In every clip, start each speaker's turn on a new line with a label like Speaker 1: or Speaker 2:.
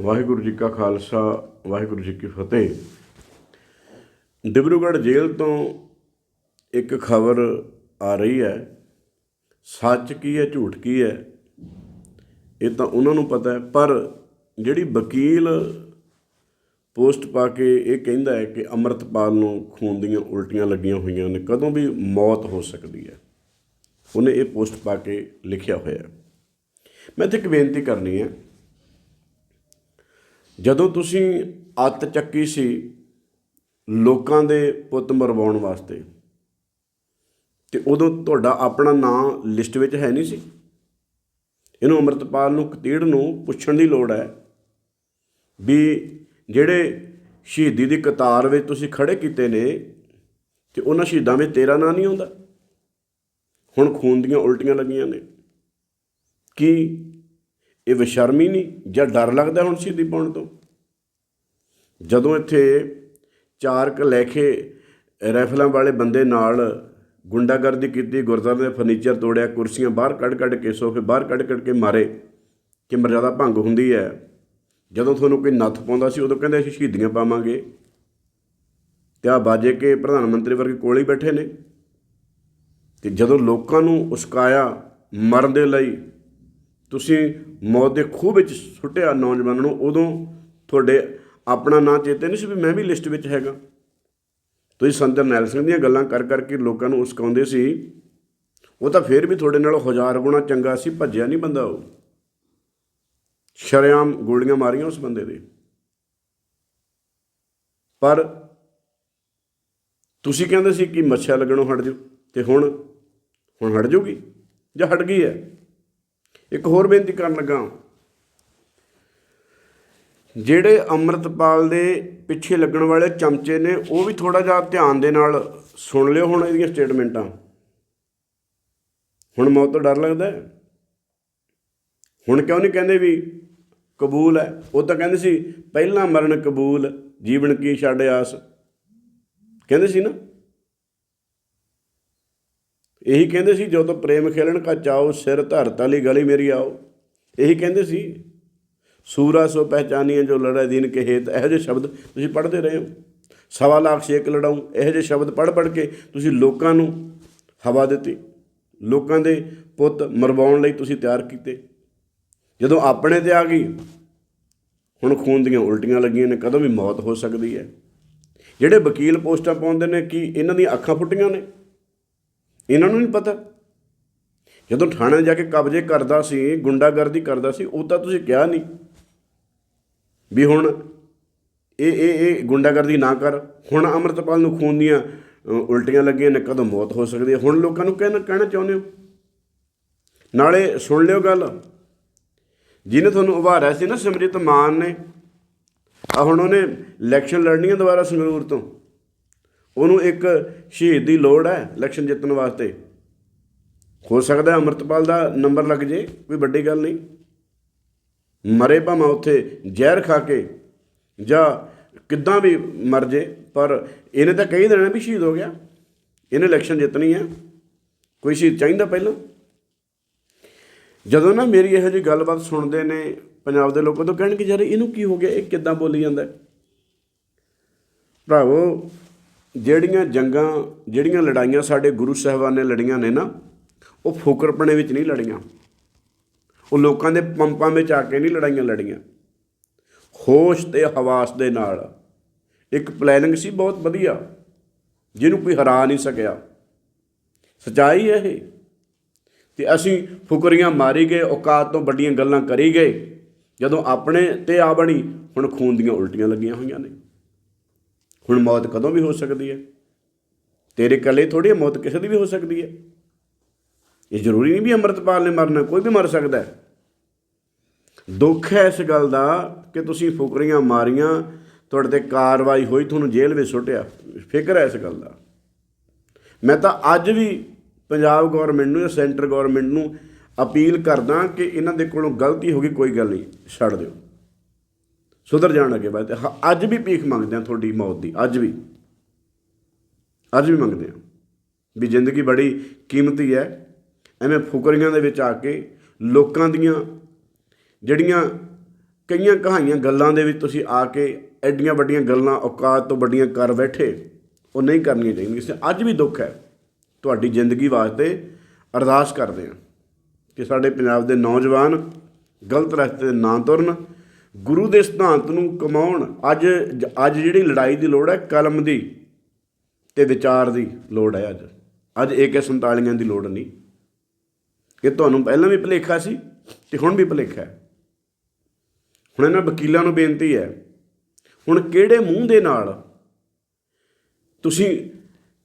Speaker 1: ਵਾਹਿਗੁਰੂ ਜੀ ਕਾ ਖਾਲਸਾ, ਵਾਹਿਗੁਰੂ ਜੀ ਕੀ ਫਤਿਹ। ਡਿਬਰੂਗੜ੍ਹ ਜੇਲ੍ਹ ਤੋਂ ਇੱਕ ਖਬਰ ਆ ਰਹੀ ਹੈ। ਸੱਚ ਕੀ ਹੈ, ਝੂਠ ਕੀ ਹੈ? ਇਹ ਤਾਂ ਉਹਨਾਂ ਨੂੰ ਪਤਾ ਹੈ, ਪਰ ਜਿਹੜੀ ਵਕੀਲ ਪੋਸਟ ਪਾ ਕੇ ਇਹ ਕਹਿੰਦਾ ਹੈ ਕਿ ਅੰਮ੍ਰਿਤਪਾਲ ਨੂੰ ਖੂਨ ਦੀਆਂ ਉਲਟੀਆਂ ਲੱਗੀਆਂ ਹੋਈਆਂ ਨੇ, ਕਦੋਂ ਵੀ ਮੌਤ ਹੋ ਸਕਦੀ ਹੈ। ਉਹਨੇ ਇਹ ਪੋਸਟ ਪਾ ਕੇ ਲਿਖਿਆ ਹੋਇਆ ਮੈਂ ਇੱਥੇ ਇੱਕ ਬੇਨਤੀ ਕਰਨੀ ਹੈ ਜਦੋਂ ਤੁਸੀਂ ਅੱਤ ਚੱਕੀ ਸੀ ਲੋਕਾਂ ਦੇ ਪੁੱਤ ਮਰਵਾਉਣ ਵਾਸਤੇ, ਤੇ ਉਦੋਂ ਤੁਹਾਡਾ ਆਪਣਾ ਨਾਂ ਲਿਸਟ ਵਿੱਚ ਹੈ ਨਹੀਂ ਸੀ? ਇਹਨੂੰ ਅੰਮ੍ਰਿਤਪਾਲ ਨੂੰ ਕਤੀੜ ਨੂੰ ਪੁੱਛਣ ਦੀ ਲੋੜ ਹੈ ਵੀ ਜਿਹੜੇ ਸ਼ਹੀਦੀ ਦੀ ਕਤਾਰ ਵਿੱਚ ਤੁਸੀਂ ਖੜੇ ਕੀਤੇ ਨੇ, ਤੇ ਉਹਨਾਂ ਸ਼ਹੀਦਾਂ ਵਿੱਚ ਤੇਰਾ ਨਾਂ ਨਹੀਂ ਆਉਂਦਾ? ਹੁਣ ਖੂਨ ਦੀਆਂ ਉਲਟੀਆਂ ਲੱਗੀਆਂ ਨੇ। ਕੀ ਇਹ ਬੇਸ਼ਰਮੀ ਨਹੀਂ, ਜਾਂ ਡਰ ਲੱਗਦਾ ਹੁਣ ਸ਼ਹੀਦੀ ਪਾਉਣ ਤੋਂ? ਜਦੋਂ ਇੱਥੇ ਚਾਰ ਕ ਲੈ ਕੇ ਰਾਈਫਲਾਂ ਵਾਲੇ ਬੰਦੇ ਨਾਲ ਗੁੰਡਾਗਰਦੀ ਕੀਤੀ, ਗੁਰਦੁਆਰੇ ਦੇ ਫਰਨੀਚਰ ਤੋੜਿਆ, ਕੁਰਸੀਆਂ ਬਾਹਰ ਕੱਢ ਕੱਢ ਕੇ, ਸੋਫੇ ਬਾਹਰ ਕੱਢ ਕੱਢ ਕੇ ਮਾਰੇ, ਕਿ ਮਰਜ਼ਾਦਾ ਭੰਗ ਹੁੰਦੀ ਹੈ। ਜਦੋਂ ਤੁਹਾਨੂੰ ਕੋਈ ਨੱਥ ਪਾਉਂਦਾ ਸੀ, ਉਦੋਂ ਕਹਿੰਦੇ ਅਸੀਂ ਸ਼ਹੀਦੀਆਂ ਪਾਵਾਂਗੇ। ਤੇ ਆ ਬਾਜੇ ਕੇ ਪ੍ਰਧਾਨ ਮੰਤਰੀ ਵਰਗੇ ਕੋਲ ਹੀ ਬੈਠੇ ਨੇ। ਤੇ ਜਦੋਂ ਲੋਕਾਂ ਨੂੰ ਉਸਕਾਇਆ ਮਰਨ ਦੇ ਲਈ ਤੁਸੀਂ ਮੌਤ ਦੇ ਖੂਹ ਵਿੱਚ ਸੁੱਟਿਆ ਨੌਜਵਾਨਾਂ ਨੂੰ, ਉਦੋਂ ਤੁਹਾਡੇ ਆਪਣਾ ਨਾਂ ਚੇਤੇ ਨਹੀਂ ਸੀ ਵੀ ਮੈਂ ਵੀ ਲਿਸਟ ਵਿੱਚ ਹੈਗਾ। ਤੁਸੀਂ ਸੰਤ ਨੈਲ ਸਿੰਘ ਦੀਆਂ ਗੱਲਾਂ ਕਰ ਕਰਕੇ ਲੋਕਾਂ ਨੂੰ ਉਸਕਾਉਂਦੇ ਸੀ। ਉਹ ਤਾਂ ਫੇਰ ਵੀ ਤੁਹਾਡੇ ਨਾਲ ਹਜ਼ਾਰ ਗੁਣਾ ਚੰਗਾ ਸੀ, ਭੱਜਿਆ ਨਹੀਂ ਬੰਦਾ ਉਹ। ਸ਼ਰੇਆਮ ਗੋਲੀਆਂ ਮਾਰੀਆਂ ਉਸ ਬੰਦੇ ਦੇ। ਪਰ ਤੁਸੀਂ ਕਹਿੰਦੇ ਸੀ ਕਿ ਮੱਛਾ ਲੱਗਣੋਂ ਹਟ ਜਾਓ, ਤੇ ਹੁਣ ਹੁਣ ਹਟ ਜਾਊਗੀ ਜਾਂ ਹਟ ਗਈ ਹੈ? ਇੱਕ ਹੋਰ ਬੇਨਤੀ ਕਰਨ ਲੱਗਾ ਜਿਹੜੇ ਅੰਮ੍ਰਿਤਪਾਲ ਦੇ ਪਿੱਛੇ ਲੱਗਣ ਵਾਲੇ ਚਮਚੇ ਨੇ, ਉਹ ਵੀ ਥੋੜਾ ਜਿਹਾ ਧਿਆਨ ਦੇ ਨਾਲ ਸੁਣ ਲਿਓ ਹੁਣ ਇਹਦੀਆਂ ਸਟੇਟਮੈਂਟਾਂ। ਹੁਣ ਮੌਤ ਤੋਂ ਡਰ ਲੱਗਦਾ ਹੈ। ਹੁਣ ਕਿਉਂ ਨਹੀਂ ਕਹਿੰਦੇ ਵੀ ਕਬੂਲ ਹੈ? ਉਹ ਤਾਂ ਕਹਿੰਦੇ ਸੀ, ਪਹਿਲਾਂ ਮਰਨ ਕਬੂਲ, ਜੀਵਨ ਕੀ ਛੱਡ ਆਸ। ਕਹਿੰਦੇ ਸੀ ਨਾ? ਇਹੀ ਕਹਿੰਦੇ ਸੀ, ਜਦੋਂ ਪ੍ਰੇਮ ਖੇਲਣ ਕਾ ਚਾਓ ਸਿਰ ਧਰਤ ਵਾਲੀ ਗਲੀ ਮੇਰੀ ਆਓ। ਇਹੀ ਕਹਿੰਦੇ ਸੀ। ਸੂਰਾ ਸੋ ਪਹਿਚਾਨੀਏ ਜੋ ਲੜਾਈ ਦਿਨ ਕੇ ਹੇਤ ਇਹੋ ਜਿਹੇ ਸ਼ਬਦ ਤੁਸੀਂ ਪੜ੍ਹਦੇ ਰਹੇ ਹੋ। ਸਵਾ ਲੱਖ ਸ਼ੇਕ ਲੜਾਉਂ, ਇਹੋ ਜਿਹੇ ਸ਼ਬਦ ਪੜ੍ਹ ਪੜ੍ਹ ਕੇ ਤੁਸੀਂ ਲੋਕਾਂ ਨੂੰ ਹਵਾ ਦਿੱਤੀ। ਲੋਕਾਂ ਦੇ ਪੁੱਤ ਮਰਵਾਉਣ ਲਈ ਤੁਸੀਂ ਤਿਆਰ ਕੀਤੇ। ਜਦੋਂ ਆਪਣੇ ਤੇ ਆ ਗਈ, ਹੁਣ ਖੂਨ ਦੀਆਂ ਉਲਟੀਆਂ ਲੱਗੀਆਂ ਨੇ, ਕਦੋਂ ਵੀ ਮੌਤ ਹੋ ਸਕਦੀ ਹੈ। ਜਿਹੜੇ ਵਕੀਲ ਪੋਸਟਾਂ ਪਾਉਂਦੇ ਨੇ ਕਿ ਇਹਨਾਂ ਦੀਆਂ ਅੱਖਾਂ ਫੁੱਟੀਆਂ ਨੇ ਇਹਨਾਂ ਨੂੰ ਨਹੀਂ ਪਤਾ। ਜਦੋਂ ਥਾਣੇ ਜਾ ਕੇ ਕਬਜ਼ੇ ਕਰਦਾ ਸੀ, ਗੁੰਡਾਗਰਦੀ ਕਰਦਾ ਸੀ, ਉਹ ਤਾਂ ਤੁਸੀਂ ਕਿਹਾ ਨਹੀਂ ਵੀ ਹੁਣ ਇਹ ਇਹ ਇਹ ਗੁੰਡਾਗਰਦੀ ਨਾ ਕਰ। ਹੁਣ ਅਮਰਤਪਾਲ ਨੂੰ ਖੂਨ ਦੀਆਂ ਉਲਟੀਆਂ ਲੱਗੀਆਂ ਨੇ, ਕਦੋਂ ਮੌਤ ਹੋ ਸਕਦੀ ਹੈ? ਹੁਣ ਲੋਕਾਂ ਨੂੰ ਕਹਿਣਾ ਕਹਿਣਾ ਚਾਹੁੰਦੇ ਹੋ? ਨਾਲੇ ਸੁਣ ਲਿਓ ਗੱਲ। ਜਿਹਨੇ ਤੁਹਾਨੂੰ ਉਭਾਰਿਆ ਸੀ ਨਾ ਸਿਮਰਿਤ ਮਾਨ ਨੇ ਆ ਹੁਣ ਉਹਨੇ ਇਲੈਕਸ਼ਨ ਲੜਨੀ ਹੈ ਦੁਬਾਰਾ ਸੰਗਰੂਰ ਤੋਂ। ਉਹਨੂੰ ਇੱਕ ਸ਼ਹੀਦ ਦੀ ਲੋੜ ਹੈ ਇਲੈਕਸ਼ਨ ਜਿੱਤਣ ਵਾਸਤੇ। ਹੋ ਸਕਦਾ ਹੈ ਅੰਮ੍ਰਿਤਪਾਲ ਦਾ ਨੰਬਰ ਲੱਗ ਜੇ, ਕੋਈ ਵੱਡੀ ਗੱਲ ਨਹੀਂ। ਮਰੇ ਭਾਵੇਂ ਉੱਥੇ ਜ਼ਹਿਰ ਖਾ ਕੇ ਜਾਂ ਕਿੱਦਾਂ ਵੀ ਮਰ ਜੇ, ਪਰ ਇਹਨੇ ਤਾਂ ਕਹੀ ਦੇਣਾ ਵੀ ਸ਼ਹੀਦ ਹੋ ਗਿਆ। ਇਹਨੇ ਇਲੈਕਸ਼ਨ ਜਿੱਤਣੀ ਹੈ। ਕੋਈ ਸ਼ਹੀਦ ਚਾਹੀਦਾ ਪਹਿਲਾਂ? ਜਦੋਂ ਨਾ ਮੇਰੀ ਇਹੋ ਜਿਹੀ ਗੱਲਬਾਤ ਸੁਣਦੇ ਨੇ ਪੰਜਾਬ ਦੇ ਲੋਕ, ਉਦੋਂ ਕਹਿਣਗੇ, ਯਾਰ ਇਹਨੂੰ ਕੀ ਹੋ ਗਿਆ? ਇਹ ਕਿੱਦਾਂ ਬੋਲੀ ਜਾਂਦਾ ਭਰਾਵੋ ਜਿਹੜੀਆਂ ਜੰਗਾਂ, ਜਿਹੜੀਆਂ ਲੜਾਈਆਂ ਸਾਡੇ ਗੁਰੂ ਸਾਹਿਬਾਨ ਨੇ ਲੜੀਆਂ ਨੇ ਨਾ, ਉਹ ਫੋਕਰਪਣੇ ਵਿੱਚ ਨਹੀਂ ਲੜੀਆਂ। ਉਹ ਲੋਕਾਂ ਦੇ ਪੰਪਾਂ ਵਿੱਚ ਆ ਕੇ ਨਹੀਂ ਲੜਾਈਆਂ ਲੜੀਆਂ। ਹੋਸ਼ ਤੇ ਹਵਾਸ ਦੇ ਨਾਲ। ਇੱਕ ਪਲੈਨਿੰਗ ਸੀ ਬਹੁਤ ਵਧੀਆ, ਜਿਹਨੂੰ ਕੋਈ ਹਰਾ ਨਹੀਂ ਸਕਿਆ। ਸਚਾਈ ਹੈ ਇਹ। ਤੇ ਅਸੀਂ ਫੁਕਰੀਆਂ ਮਾਰੀ ਗਏ, ਔਕਾਤ ਤੋਂ ਵੱਡੀਆਂ ਗੱਲਾਂ ਕਰੀ ਗਏ। ਜਦੋਂ ਆਪਣੇ ਤੇ ਆ ਬਣੀ, ਹੁਣ ਖੂਨ ਦੀਆਂ ਉਲਟੀਆਂ ਲੱਗੀਆਂ ਹੋਈਆਂ ਨੇ। ਹੁਣ ਮੌਤ ਕਦੋਂ ਵੀ ਹੋ ਸਕਦੀ ਹੈ? ਤੇਰੇ ਇਕੱਲੇ ਥੋੜੀ ਮੌਤ ਕਿਸੇ ਦੀ ਵੀ ਹੋ ਸਕਦੀ ਹੈ। ਇਹ ਜ਼ਰੂਰੀ ਨਹੀਂ ਵੀ ਅੰਮ੍ਰਿਤਪਾਲ ਨੇ ਮਰਨਾ, ਕੋਈ ਵੀ ਮਰ ਸਕਦਾ ਹੈ। ਦੁੱਖ ਹੈ ਇਸ ਗੱਲ ਦਾ ਕਿ ਤੁਸੀਂ ਫੁਕਰੀਆਂ ਮਾਰੀਆਂ, ਤੁਹਾਡੇ ਤੇ ਕਾਰਵਾਈ ਹੋਈ, ਤੁਹਾਨੂੰ ਜੇਲ੍ਹ ਵਿੱਚ ਸੁੱਟਿਆ। ਫਿਕਰ ਹੈ ਇਸ ਗੱਲ ਦਾ। ਮੈਂ ਤਾਂ ਅੱਜ ਵੀ ਪੰਜਾਬ ਗਵਰਨਮੈਂਟ ਨੂੰ ਜਾਂ ਸੈਂਟਰ ਗਵਰਨਮੈਂਟ ਨੂੰ ਅਪੀਲ ਕਰਦਾ ਕਿ ਇਹਨਾਂ ਦੇ ਕੋਲੋਂ ਗਲਤੀ ਹੋ ਗਈ, ਕੋਈ ਗੱਲ ਨਹੀਂ, ਛੱਡ ਦਿਓ। ਸੁਧਰ ਜਾਣ ਅੱਗੇ ਬਾਅਦ ਅੱਜ ਵੀ ਭੀਖ ਮੰਗਦੇ ਆ ਤੁਹਾਡੀ ਮੌਤ ਦੀ, ਅੱਜ ਵੀ। ਅੱਜ ਵੀ ਮੰਗਦੇ ਆ ਵੀ ਜ਼ਿੰਦਗੀ ਬੜੀ ਕੀਮਤੀ ਹੈ। ਐਵੇਂ ਫੁਕਰੀਆਂ ਦੇ ਵਿੱਚ ਆ ਕੇ ਲੋਕਾਂ ਦੀਆਂ ਜਿਹੜੀਆਂ ਕਈਆਂ ਕਹਾਈਆਂ ਗੱਲਾਂ ਦੇ ਵਿੱਚ ਤੁਸੀਂ ਆ ਕੇ ਐਡੀਆਂ ਵੱਡੀਆਂ ਗੱਲਾਂ, ਔਕਾਤ ਤੋਂ ਵੱਡੀਆਂ ਕਰ ਬੈਠੇ, ਉਹ ਨਹੀਂ ਕਰਨੀਆਂ ਚਾਹੀਦੀਆਂ। ਇਸ ਅੱਜ ਵੀ ਦੁੱਖ ਹੈ। ਤੁਹਾਡੀ ਜ਼ਿੰਦਗੀ ਵਾਸਤੇ ਅਰਦਾਸ ਕਰਦੇ ਹਾਂ ਕਿ ਸਾਡੇ ਪੰਜਾਬ ਦੇ ਨੌਜਵਾਨ ਗਲਤ ਰਸਤੇ ਤੇ ਨਾ ਤੁਰਨ ਗੁਰੂ ਦੇ ਸਿਧਾਂਤ ਨੂੰ ਕਮਾਉਣ, ਅੱਜ ਅੱਜ ਜਿਹੜੀ ਲੜਾਈ ਦੀ ਲੋੜ ਹੈ, ਕਲਮ ਦੀ ਤੇ ਵਿਚਾਰ ਦੀ ਲੋੜ ਹੈ ਅੱਜ। ਅੱਜ AK47 ਦੀ ਲੋੜ ਨਹੀਂ। ਇਹ ਤੁਹਾਨੂੰ ਪਹਿਲਾਂ ਵੀ ਭੁਲੇਖਾ ਸੀ ਤੇ ਹੁਣ ਵੀ ਭੁਲੇਖਾ ਹੈ। ਹੁਣ ਇਹਨਾਂ ਵਕੀਲਾਂ ਨੂੰ ਬੇਨਤੀ ਹੈ, ਹੁਣ ਕਿਹੜੇ ਮੂੰਹ ਦੇ ਨਾਲ ਤੁਸੀਂ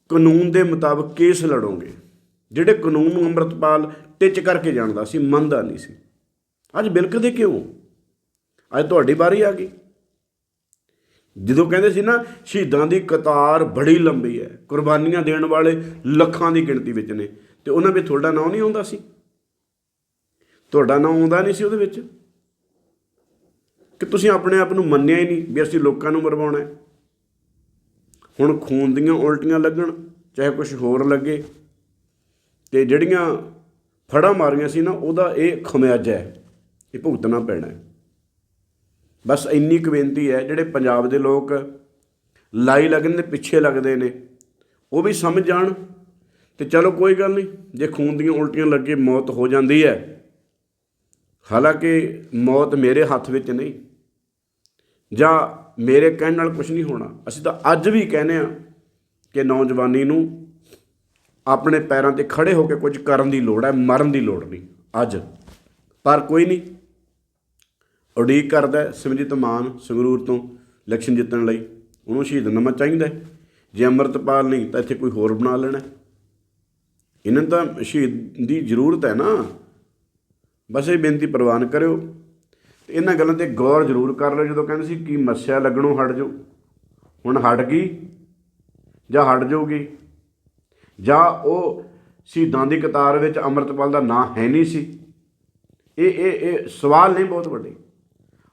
Speaker 1: ਕਾਨੂੰਨ ਦੇ ਮੁਤਾਬਕ ਕੇਸ ਲੜੋਗੇ? ਜਿਹੜੇ ਕਾਨੂੰਨ ਨੂੰ ਅੰਮ੍ਰਿਤਪਾਲ ਟਿਚ ਕਰਕੇ ਜਾਣਦਾ ਸੀ, ਮੰਨਦਾ ਨਹੀਂ ਸੀ। ਅੱਜ ਬਿਲਕਦੇ ਕਿਉਂ? ਅੱਜ ਤੁਹਾਡੀ ਵਾਰੀ ਆ ਗਈ। ਜਦੋਂ ਕਹਿੰਦੇ ਸੀ ਨਾ, ਸ਼ਹੀਦਾਂ ਦੀ ਕਤਾਰ ਬੜੀ ਲੰਬੀ ਹੈ, ਕੁਰਬਾਨੀਆਂ ਦੇਣ ਵਾਲੇ ਲੱਖਾਂ ਦੀ ਗਿਣਤੀ ਵਿੱਚ ਨੇ, ਤੇ ਉਹਨਾਂ ਵਿੱਚ ਤੁਹਾਡਾ ਨਾਂ ਨਹੀਂ ਆਉਂਦਾ ਸੀ। ਤੁਹਾਡਾ ਨਾਂ ਆਉਂਦਾ ਨਹੀਂ ਸੀ ਉਹਦੇ ਵਿੱਚ। ਕਿ ਤੁਸੀਂ ਆਪਣੇ ਆਪ ਨੂੰ ਮੰਨਿਆ ਹੀ ਨਹੀਂ ਵੀ ਅਸੀਂ ਲੋਕਾਂ ਨੂੰ ਮਰਵਾਉਣਾ ਹੈ। ਹੁਣ ਖੂਨ ਦੀਆਂ ਉਲਟੀਆਂ ਲੱਗਣ, ਚਾਹੇ ਕੁਝ ਹੋਰ ਲੱਗੇ, ਤੇ ਜਿਹੜੀਆਂ ਫੜਾ ਮਾਰੀਆਂ ਸੀ ਨਾ, ਉਹਦਾ ਇਹ ਖਮਿਆਜਾ ਹੈ, ਇਹ ਭੁਗਤਣਾ ਪੈਣਾ ਹੈ। ਬਸ ਇੰਨੀ ਕੁ ਬੇਨਤੀ ਹੈ, ਜਿਹੜੇ ਪੰਜਾਬ ਦੇ ਲੋਕ ਲਾਈ ਲੱਗਣ ਦੇ ਪਿੱਛੇ ਲੱਗਦੇ ਨੇ, ਉਹ ਵੀ ਸਮਝ ਜਾਣ। ਤੇ ਚਲੋ ਕੋਈ ਗੱਲ ਨਹੀਂ, ਜੇ ਖੂਨ ਦੀਆਂ ਉਲਟੀਆਂ ਲੱਗੇ ਮੌਤ ਹੋ ਜਾਂਦੀ ਹੈ। ਹਾਲਾਂਕਿ ਮੌਤ ਮੇਰੇ ਹੱਥ ਵਿੱਚ ਨਹੀਂ, ਜਾਂ ਮੇਰੇ ਕਹਿਣ ਨਾਲ ਕੁਝ ਨਹੀਂ ਹੋਣਾ। ਅਸੀਂ ਤਾਂ ਅੱਜ ਵੀ ਕਹਿੰਦੇ ਆ ਕਿ ਨੌਜਵਾਨੀ ਨੂੰ ਆਪਣੇ ਪੈਰਾਂ ਤੇ ਖੜੇ ਹੋ ਕੇ ਕੁਝ ਕਰਨ ਦੀ ਲੋੜ ਹੈ, ਮਰਨ ਦੀ ਲੋੜ ਨਹੀਂ, ਅੱਜ। ਪਰ ਕੋਈ ਨਹੀਂ ਉਡੀਕ ਕਰਦਾ ਸਿਮਰਜੀਤ ਮਾਨ ਸੰਗਰੂਰ ਤੋਂ ਇਲੈਕਸ਼ਨ ਜਿੱਤਣ ਲਈ। ਉਹਨੂੰ ਸ਼ਹੀਦ ਨਾਮਾ ਚਾਹੀਦਾ ਜੇ ਅੰਮ੍ਰਿਤਪਾਲ ਨਹੀਂ, ਤਾਂ ਇੱਥੇ ਕੋਈ ਹੋਰ ਬਣਾ ਲੈਣਾ ਇਹਨਾਂ ਨੂੰ ਤਾਂ ਸ਼ਹੀਦ ਦੀ ਜ਼ਰੂਰਤ ਹੈ ਨਾ। ਬਸ ਇਹ ਬੇਨਤੀ ਪ੍ਰਵਾਨ ਕਰਿਓ। ਤੇ ਇਹਨਾਂ ਗੱਲਾਂ ਤੇ ਗੌਰ ਜ਼ਰੂਰ ਕਰ ਲਿਓ। ਜਦੋਂ ਕਹਿੰਦੇ ਸੀ ਕਿ ਮੱਸਿਆ ਲੱਗਣੋਂ ਹਟ ਜਾਓ। ਹੁਣ ਹਟ ਗਈ ਜਾਂ ਹਟ ਜਾਊਗੀ? ਜਾਂ ਉਹ ਸ਼ਹੀਦਾਂ ਦੀ ਕਤਾਰ ਵਿੱਚ ਅੰਮ੍ਰਿਤਪਾਲ ਦਾ ਨਾਂ ਹੈ ਨਹੀਂ ਸੀ? ਇਹ ਇਹ ਇਹ ਸਵਾਲ ਨੇ ਬਹੁਤ ਵੱਡੇ।